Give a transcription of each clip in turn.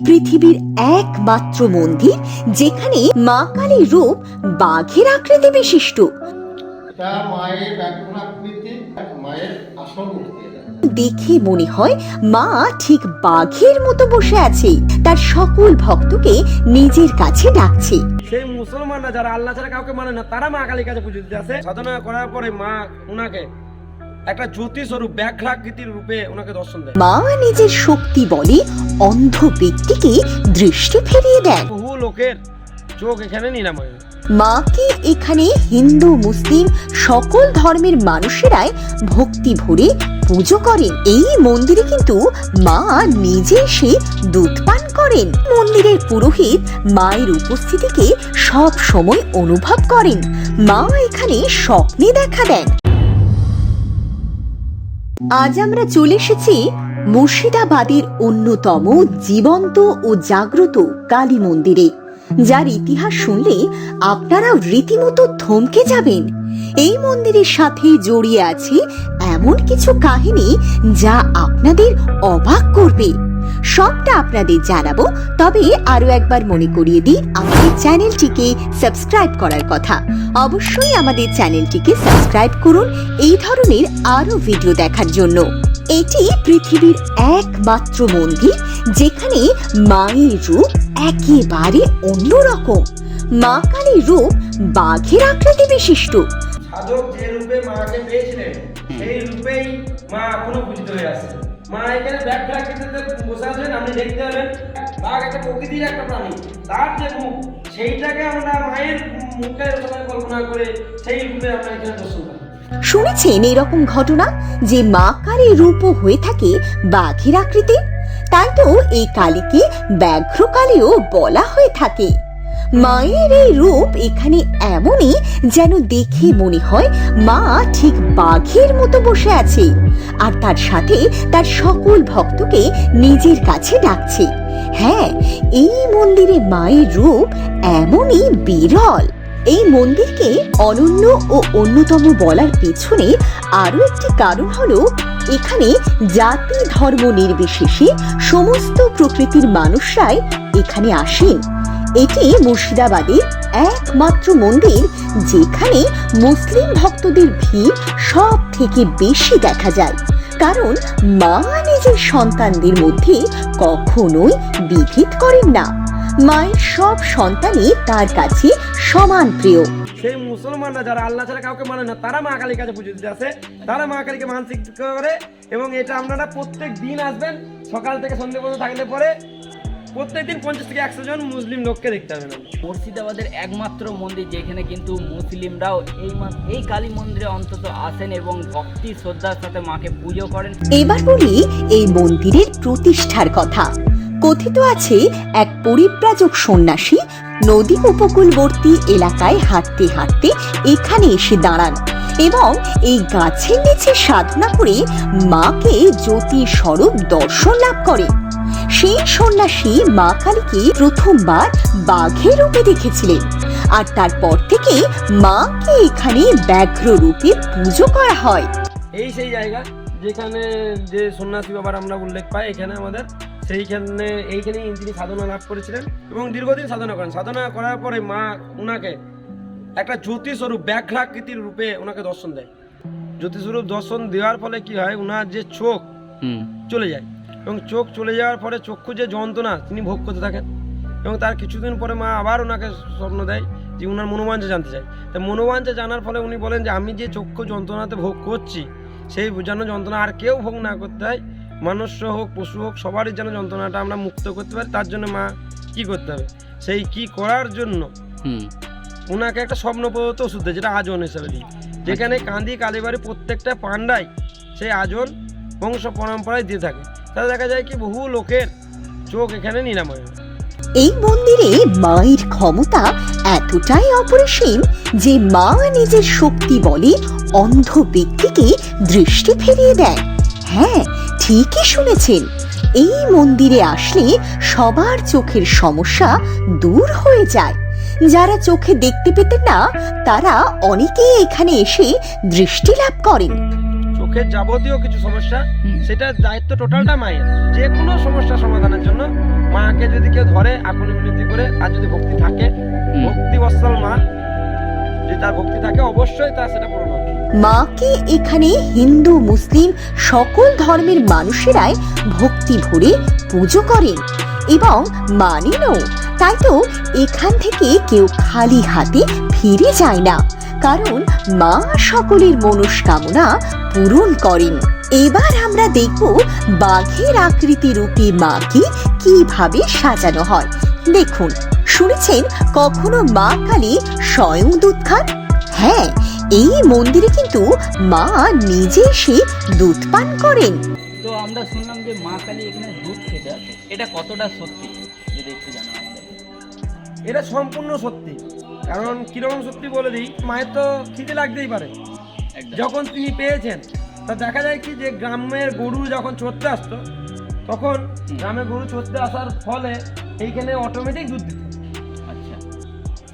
পৃথিবীর একমাত্র মন্দির যেখানে মা কালীর রূপ বাঘের আকৃতি বিশিষ্ট। দেখে মনে হয় মা ঠিক বাঘের মতো বসে আছে। তার সকল ভক্তকে নিজের কাছে ডাকছে। সেই মুসলমানরা যারা আল্লাহ ছাড়া কাউকে মানে না তারা মা কালীর কাছে পুজো দিতে আসে। সাধনা করার পরে মা উনাকে একটা জ্যোতি স্বরূপ ব্যাঘ্রাকৃতির রূপে ওনাকে দর্শন দেয়। মা নিজের শক্তি বলে অন্ধ ব্যক্তিকে দৃষ্টি ফিরিয়ে দেন বহু লোকের চোখ এখানে নিরাময়। মাকে এখানে হিন্দু মুসলিম সকল ধর্মের মানুষেরাই ভক্তি ভরে পুজো করেন? এই মন্দিরে কিন্তু মা নিজে এসে দুধ পান করেন। মন্দিরের পুরোহিত মায়ের উপস্থিতিকে সব সময় অনুভব করেন। মা এখানে স্বপ্নে দেখা দেন। আজ আমরা চলে এসেছি মুর্শিদাবাদের অন্যতম জীবন্ত ও জাগ্রত কালী মন্দিরে। যার ইতিহাস শুনলে আপনারা রীতিমতো থমকে যাবেন। এই মন্দিরের সাথে জড়িয়ে আছে এমন কিছু কাহিনী যা আপনাদের অবাক করবে। সবটা আপনাদের জানাব। তবে আরও একবার মনে করিয়ে দিই, আমাদের চ্যানেলটিকে সাবস্ক্রাইব করার কথা। অবশ্যই আমাদের চ্যানেলটিকে সাবস্ক্রাইব করুন এই ধরনের আরও ভিডিও দেখার জন্য। এটি পৃথিবীর একমাত্র মন্দির, যেখানে মায়ের রূপ একেবারে অন্যরকম। মা কালীর রূপ বাঘের আকৃতি বিশিষ্ট। সাধক যে রূপে মাকে পেয়েছিলেন, সেই রূপেই মা এখনও পূজিত হয়ে আছে মা, এখানে ব্যাঘ্রাকৃতিতে বসে আছেন, আপনি দেখতে পাবেন, বাঘ একটা প্রকৃতির একটা প্রাণী। তার যে মুখ, সেইটাকে আমরা মায়ের মুখের কল্পনা করে সেই রূপে আমরা এখানে শুনেছেন এরকম ঘটনা? যে মা কালীর রূপও হয়ে থাকে বাঘের আকৃতির? তাই তো এই কালীকে ব্যাঘ্র কালীও বলা হয়ে থাকে। মায়ের এই রূপ এখানে এমনই যেন দেখে মনে হয় মা ঠিক বাঘের মতো বসে আছে। আর তার সাথে তার সকল ভক্তকে নিজের কাছে ডাকছে। হ্যাঁ এই মন্দিরে মায়ের রূপ এমনই বিরল। এই মন্দিরকে অনন্য ও অন্যতম বলার পেছনে আরও একটি কারণ হলো, এখানে জাতি ধর্ম নির্বিশেষে সমস্ত প্রকৃতির মানুষরাই এখানে আসেন। এটি মুর্শিদাবাদের একমাত্র মন্দির যেখানে মুসলিম ভক্তদের ভিড় সব থেকে বেশি দেখা যায়। কারণ মা নিজের সন্তানদের মধ্যে কখনোই বিভেদ করেন না। মায়ের সব সন্তানই তার কাছে সমান প্রিয়। সেই মুসলমানরা যারা আল্লাহ ছাড়া কাউকে মানে না, তারা মা কালীর কাছে পুজো দিতে আসে, তারা মা কালীকে মানসিক করে, এবং এটা আপনারা প্রত্যেক দিন আসবেন, সকাল থেকে সন্ধ্যে পর্যন্ত থাকলে পরে প্রত্যেক দিন পঞ্চাশ থেকে একশো জন মুসলিম লোককে দেখতে পাবেন। মুর্শিদাবাদের একমাত্র মন্দির যেখানে কিন্তু মুসলিমরাও এই এই কালী মন্দিরে অন্তত আসেন এবং ভক্তি শ্রদ্ধার সাথে মাকে পুজো করেন। এবার বলি এই মন্দিরের প্রতিষ্ঠার কথা। কথিত আছে এক পরিব্রাজক সন্ন্যাসী নদী উপকূলবর্তী এলাকায় হাঁটতে হাঁটতে এখানে এসে দাঁড়ান এবং এই গাছের নিচে সাধনা করে মাকে জ্যোতি স্বরূপ দর্শন লাভ করেন সেই সন্ন্যাসী মা কালীকে প্রথমবার বাঘের রূপে দেখেছিলেন। আর তারপর থেকে মাকে এখানে ব্যাঘ্র রূপে পুজো করা হয়। এই সেই জায়গা যেখানে যে সন্ন্যাসী বাবার আমরা উল্লেখ পাই এখানে আমাদের সেইখানে এইখানেই তিনি সাধনা লাভ করেছিলেন এবং দীর্ঘদিন সাধনা করেন। সাধনা করার পরে মা উনাকে একটা জ্যোতি স্বরূপ ব্যাঘ্রাকৃতির রূপে ওনাকে দর্শন দেয়। জ্যোতি স্বরূপ দর্শন দেওয়ার ফলে কি হয় উনার যে চোখ চলে যায়। এবং চোখ চলে যাওয়ার পরে চক্ষু যে যন্ত্রণা তিনি ভোগ করতে থাকেন। এবং তার কিছুদিন পরে মা আবার ওনাকে স্বপ্ন দেয় যে উনার মনোবাঞ্ছা জানতে চায়। তা মনোবাঞ্ছা জানার ফলে উনি বলেন যে আমি যে চক্ষু যন্ত্রণাতে ভোগ করছি সেই যেন যন্ত্রণা আর কেউ ভোগ না করতে হয়। মানুষ হোক পশু হোক সবারই যেন যন্ত্রণাটা আমরা মুক্ত করতে পারি তার জন্য মা কি করতে হবে? সেই কি করার জন্য ওনাকে একটা স্বপ্ন প্রদত্ত ওষুধ দেয় যেটা আজন হিসাবে দিই। যেখানে কান্দি কালীবাড়ি প্রত্যেকটা পান্ডাই সেই আজন বংশ পরম্পরায় দিয়ে থাকে। তাহলে দেখা যায় কি বহু লোকের চোখ এখানে নিরাময় এই মন্দিরে মায়ের ক্ষমতা এতটাই অপরিসীম যে মা নিজের শক্তি বলে অন্ধ ব্যক্তিকে দৃষ্টি ফিরিয়ে দেয়। হ্যাঁ ঠিকই শুনেছেন। এই মন্দিরে আসলে সবার চোখের সমস্যা দূর হয়ে যায়। যারা চোখে দেখতে পেতেন না, তারা অনেকেই এখানে এসে দৃষ্টি লাভ করেন। চোখের যাবতীয় কিছু সমস্যা। সেটার দায়িত্ব টোটালটা মায়ের। যে কোনো সমস্যা সমাধানের জন্য মাকে যদি কেউ ধরে আকুল মিনতি করে আর যদি ভক্তি থাকে ভক্তি বৎসল মা যদি তার ভক্তি থাকে অবশ্যই তার সেটা পূরণ হবে। মাকে এখানে হিন্দু মুসলিম সকল ধর্মের মানুষেরাই ভক্তি ভরে পুজো করেন এবং মানেনও? তাই তো এখান থেকে কেউ খালি হাতে ফিরে যায় না। কারণ মা সকলের মনস্কামনা পূরণ করেন। এবার আমরা দেখব বাঘের আকৃতি রূপী মাকে কীভাবে সাজানো হয়। দেখুন শুনেছেন কখনো মা কালী স্বয়ং দুধ খান? হ্যাঁ এই মন্দিরে কিন্তু মা নিজে এসে দুধ পান করেন। তো আমরা শুনলাম যে মা কালী এখানে দুধ খেতে আসে। এটা কতটা সত্যি? যদি একটু জানা এটা সম্পূর্ণ সত্যি। কারণ কীরকম সত্যি বলে দিই মায়ের তো খিদে লাগতেই পারে। যখন তিনি পেয়েছেন তা দেখা যায় কি যে গ্রামের গরু যখন চড়তে আসতো তখন গ্রামে গরু চড়তে আসার ফলে এইখানে অটোমেটিক দুধ দিত। আচ্ছা।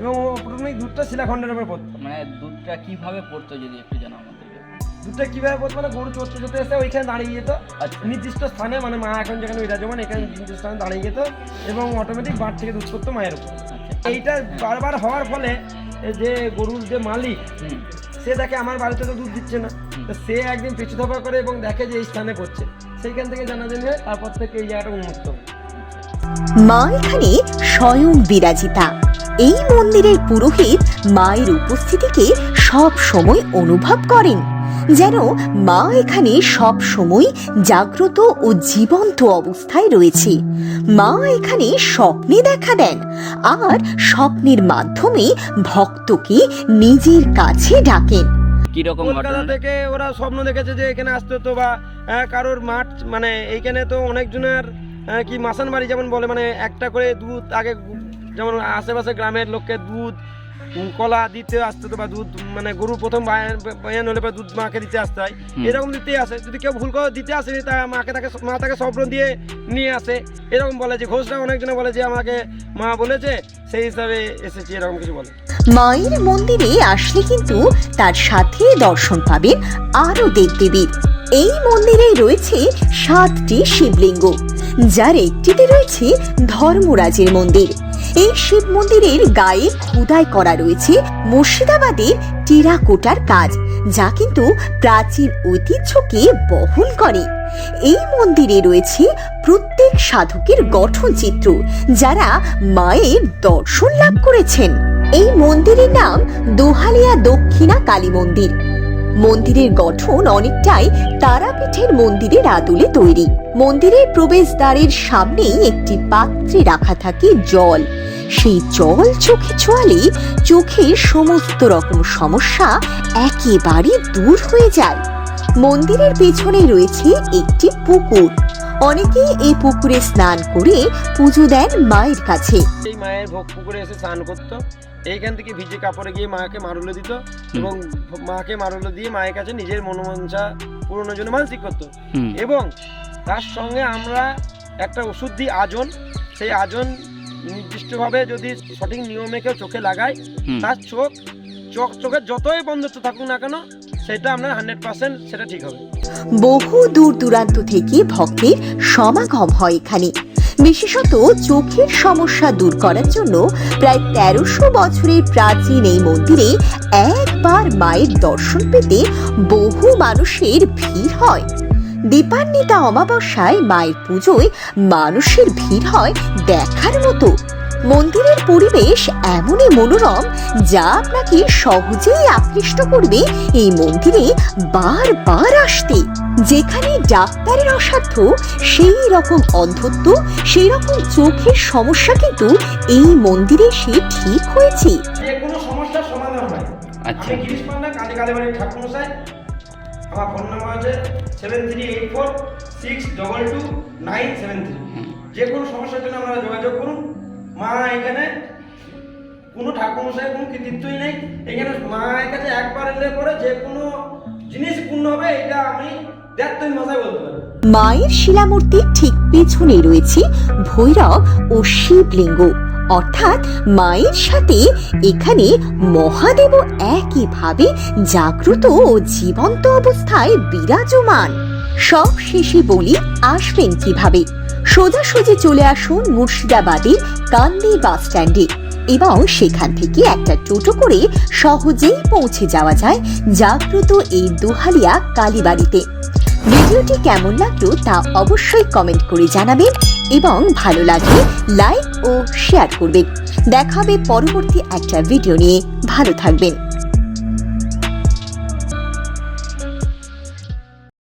এবং অটোমেটিক দুধটা শিলাখণ্ডের উপর পড়তো। মানে দুধটা কীভাবে পড়তো যদি একটু জানা আমাদেরকে দুধটা কীভাবে পড়তো মানে গরু চড়তে চড়তে এসে ওইখানে দাঁড়িয়ে যেত। আচ্ছা। নির্দিষ্ট স্থানে মানে মা এখন যেখানে বিরাজমান এখানে নির্দিষ্ট স্থানে দাঁড়িয়ে যেত এবং অটোমেটিক বাট থেকে দুধ করতো মায়ের উপর। আচ্ছা। এইটা বারবার হওয়ার ফলে যে গরুর যে মালিক সে দেখে আমার বাড়িতে তো দুধ দিচ্ছে না। তো সে একদিন পিছু ধপা করে এবং দেখে যে এই স্থানে করছে। সেইখান থেকে জানা জেনে তারপর থেকে এই জায়গাটা উন্মুক্ত মা এখানে স্বয়ং বিরাজিতা। এই মন্দিরের পুরোহিত মায়ের উপস্থিতিকে সব সময় অনুভব করেন। যেন মা এখানে সব সময় জাগ্রত ও জীবন্ত অবস্থায় রয়েছে। মা এখানে স্বপ্নে দেখা দেন আর স্বপ্নের মাধ্যমে ভক্তকে নিজের কাছে ডাকেন। কীরকম ঘটনা? থেকে ওরা স্বপ্ন দেখেছে যে এখানে আসতে হতো বা আহ, কারোর মাঠ মানে এইখানে তো অনেকজনের কি মাসান বাড়ি যেমন বলে মানে একটা করে দুধ আগে যেমন আশেপাশে গ্রামের লোককে দুধ কলা দিতে আসতে হতো বা দুধ মানে গরু প্রথম বায়ান হলে বা দুধ মাকে দিতে আসতে হয় এরকম দিতে আসে যদি কেউ ভুল করে দিতে আসেনি তা মাকে তাকে মা তাকে স্বপ্ন দিয়ে নিয়ে আসে। এরকম বলে যে ঘোষরা অনেকজনে বলে যে আমাকে মা বলেছে সেই হিসাবে এসেছি এরকম কিছু বলে। মায়ের মন্দিরে আসলে কিন্তু তার সাথে দর্শন পাবেন আরও দেবদেবীর এই মন্দিরে রয়েছে সাতটি শিবলিঙ্গ যার একটিতে রয়েছে ধর্মরাজের মন্দির। এই শিব মন্দিরের গায়ে খোদাই করা রয়েছে মুর্শিদাবাদের টিরাকোটার কাজ, যা কিন্তু প্রাচীন ঐতিহ্যকে বহন করে। এই মন্দিরে রয়েছে প্রত্যেক সাধকের গঠন চিত্র, যারা মায়ের দর্শন লাভ করেছেন। এই মন্দিরের নাম দোহালিয়া দক্ষিণা কালী মন্দির। মন্দিরের গঠন অনেকটাই তারাপীঠের মন্দিরের আদলে তৈরি। মন্দিরের প্রবেশদ্বারের সামনেই একটি পাত্রে রাখা থাকে জল। সেই জল চোখে ছোঁয়ালে চোখের সমস্ত রকম সমস্যা একেবারে দূর হয়ে যায়। মন্দিরের পেছনে রয়েছে একটি পুকুর। অনেকেই এই পুকুরে স্নান করে পুজো দেন মায়ের কাছে। এই মায়ের ভোগ পুকুরে এসে স্নান করতো। এইখান থেকে ভিজে কাপড়ে গিয়ে মাকে মারুলে দিত এবং মাকে মারুলে দিয়ে মায়ের কাছে নিজের মনোমঞ্চা পূরণের জন্য মানসিক করতো। এবং তার সঙ্গে আমরা একটা ওষুধ দিই আজন। সেই আজন নির্দিষ্টভাবে যদি সঠিক নিয়মে কেউ চোখে লাগায় তার চোখ চোখ চোখের যতই বন্ধত্ব থাকুক না কেন সেটা আপনার হান্ড্রেড পার্সেন্ট সেটা ঠিক হবে। বহু দূর দূরান্ত থেকে ভক্তের সমাগম হয় এখানে। বিশেষত চোখের সমস্যা দূর করার জন্য প্রায় তেরোশো বছরের প্রাচীন এই মন্দিরে একবার মায়ের দর্শন পেতে বহু মানুষের ভিড় হয়। দীপান্বিতা অমাবস্যায় মায়ের পুজোয় মানুষের ভিড় হয় দেখার মতো। মন্দিরের পরিবেশ এমনই মনোরম যা আপনাকে সহজেই আকৃষ্ট করবে এই মন্দিরে বারবার আসতে। যেখানে ডাক্তারের অসাধ্য সেই রকম অন্ধত্ব সেই রকম চোখের সমস্যা কিন্তু এই মন্দিরে সে ঠিক হয়েছে। যে কোনো সমস্যার সমাধান হয়। আচ্ছা। গিরিশ পান্ডা কালী কালীবাড়ির ঠাকুর মশাই আমার ফোন নাম্বার আছে seven three eight four six double two nine seven three যে কোনো সমস্যার জন্য আপনারা যোগাযোগ করুন। মা এখানে, কোনো ঠাকুর মশাই কোনো কৃতিত্বই নেই। এখানে মায়ের কাছে একবার এলে পরে যে কোনো জিনিস পূর্ণ হবে, এটা আমি দেড় মাসায় বলতে পারি মায়ের শিলামূর্তির ঠিক পেছনে রয়েছে, ভৈরব ও শিবলিঙ্গ। অর্থাৎ মায়ের সাথে এখানে মহাদেবও একইভাবে জাগ্রত ও জীবন্ত অবস্থায় বিরাজমান। সব শেষে বলি আসবেন কীভাবে? সোজাসুজি চলে আসুন মুর্শিদাবাদের কান্দি বাস স্ট্যান্ডে এবং সেখান থেকে একটা টোটো করে সহজেই পৌঁছে যাওয়া যায় জাগ্রত এই দোহালিয়া কালীবাড়িতে। ভিডিওটি কেমন লাগল তা অবশ্যই কমেন্ট করে জানাবেন এবং ভালো লাগলে লাইক ও শেয়ার করবেন। দেখাবে পরবর্তী একটা ভিডিও নিয়ে। ভালো থাকবেন।